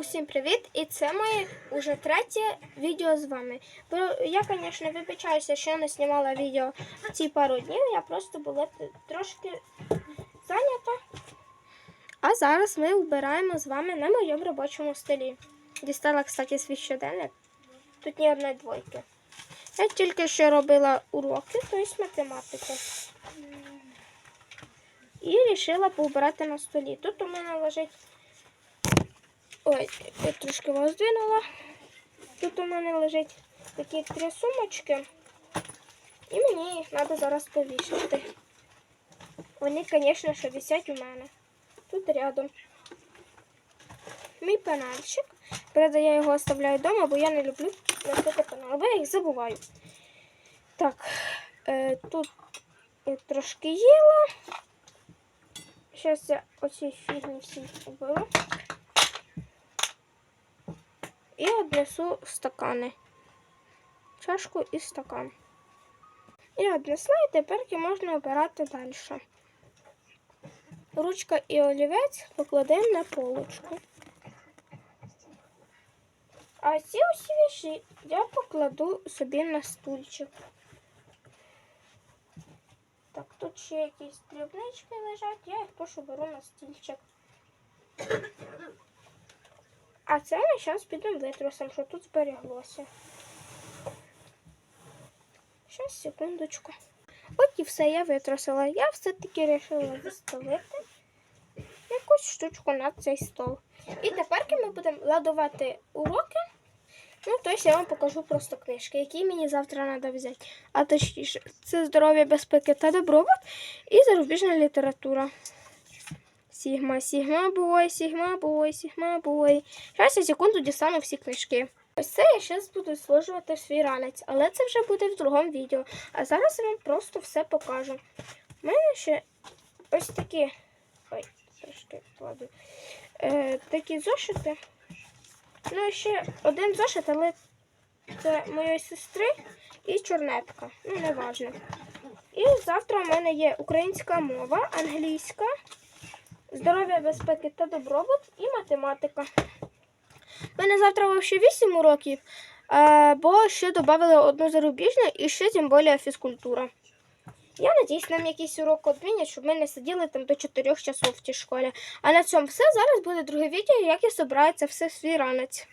Усім привіт! І це моє уже третє відео з вами. Я, звісно, вибачаюся, що не знімала відео ці пару днів. Я просто була трошки зайнята. А зараз ми вбираємо з вами на моєму робочому столі. Дістала, кстати, свій щоденник. Тут ні одної двойки. Я тільки що робила уроки, тобто математику. І вирішила поубирати на столі. Тут у мене лежить Ой, я трошки вас здвинула. Тут у мене лежать такі три сумочки. І мені їх треба зараз повішати. Вони, звісно, що висять у мене. Тут рядом. Мій пенальчик. Правда, я його оставляю вдома, бо я не люблю носити пенал, бо я їх забуваю. Так, е, тут я трошки їла. Зараз я оці фігні всі уберу. І однесу стакани. Чашку і стакан. І однесла, і тепер можна обирати далі. Ручка і олівець покладемо на полочку. А ці усі віші я покладу собі на стульчик. Так, тут ще якісь дрібнички лежать, я їх теж беру на стільчик. А це ми зараз підемо витрусимо, що тут збереглося. Щас, секундочку. От і все, я витрусила. Я все-таки вирішила виставити якусь штучку на цей стол. І тепер ми будемо ладувати уроки. Ну, тобто я вам покажу просто книжки, які мені завтра треба взяти. А точніше, це здоров'я, безпеки та добробут і зарубіжна література. Сігма, Сігма бой, Сігма бой, Сігма бой. Зараз я секунду дістану всі книжки. Ось це я зараз буду сложувати свій ранець, але це вже буде в другому відео. А зараз я вам просто все покажу. У мене ще ось такі. Ой, трошки кладу. Е, такі зошити. Ну, ще один зошит, але це моєї сестри і чорнетка. Ну, не важно. І завтра у мене є українська мова, англійська здоров'я, безпеки та добробут і математика. У мене завтра ще 8 уроків, е, бо ще додали одну зарубіжну і ще тим більше фізкультура. Я надіюсь, нам якийсь урок відмінять, щоб ми не сиділи там до 4 часов в тій школі. А на цьому все. Зараз буде друге відео, як я збираю це все в свій ранець.